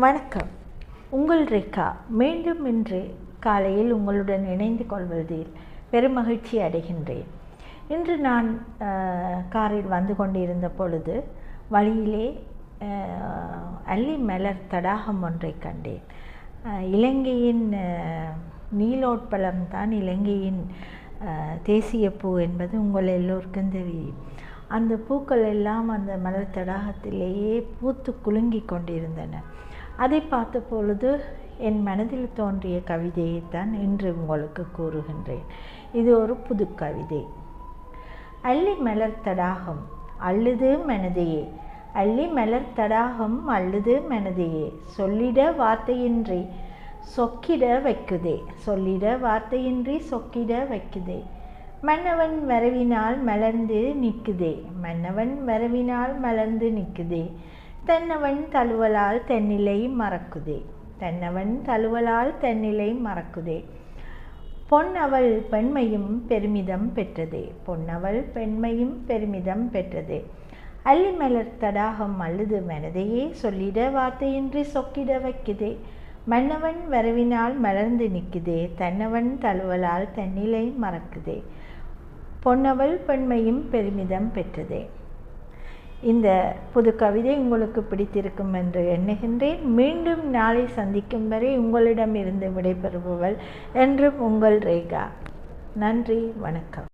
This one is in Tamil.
வணக்கம். உங்கள் ரேகா மீண்டும் இன்று காலையில் உங்களுடன் இணைந்து கொள்வதில் பெருமகிழ்ச்சி அடைகின்றேன். இன்று நான் காரில் வந்து கொண்டிருந்த பொழுது வழியிலே அல்லி மலர் தடாகம் ஒன்றை கண்டேன். இலங்கையின் நீலோட்பலம் தான் இலங்கையின் தேசிய பூ என்பது உங்கள் எல்லோருக்கும் தெரியும். அந்த பூக்கள் எல்லாம் அந்த மலர் தடாகத்திலேயே பூத்து குலுங்கி கொண்டிருந்தன. அதை பார்த்த பொழுது என் மனதில் தோன்றிய கவிதையைத்தான் இன்று உங்களுக்கு கூறுகின்றேன். இது ஒரு புது கவிதை. அள்ளி மலர் தடாகம் அள்ளுது மனதையே. அள்ளி மலர் தடாகம் அள்ளுது மனதையே. சொல்லிட வார்த்தையின்றி சொக்கிட வைக்குதே. சொல்லிட வார்த்தையின்றி சொக்கிட வைக்குதே. மன்னவன் வரவினால் மலர்ந்து நிற்குதே. மன்னவன் வரவினால் மலர்ந்து நிற்குதே. தென்னவன் தழுவலால் தென்னிலை மறக்குதே. தென்னவன் தழுவலால் தென்னிலை மறக்குதே. பொன்னவள் பெண்மையும் பெருமிதம் பெற்றதே. பொன்னவள் பெண்மையும் பெருமிதம் பெற்றதே. அள்ளிமலர் தடாகம் அழுது மனதையே சொல்லிட வார்த்தையின்றி சொக்கிட வைக்குதே. மன்னவன் வரவினால் மலர்ந்து நிற்குதே. தன்னவன் தழுவலால் தன்னிலை மறக்குதே. பொன்னவள் பெண்மையும் பெருமிதம் பெற்றதே. இந்த புது கவிதை உங்களுக்கு பிடித்திருக்கும் என்று எண்ணுகின்றேன். மீண்டும் நாளை சந்திக்கும் வரை உங்களிடமிருந்து விடைபெறுபவள் என்றும் உங்கள் ரேகா. நன்றி வணக்கம்.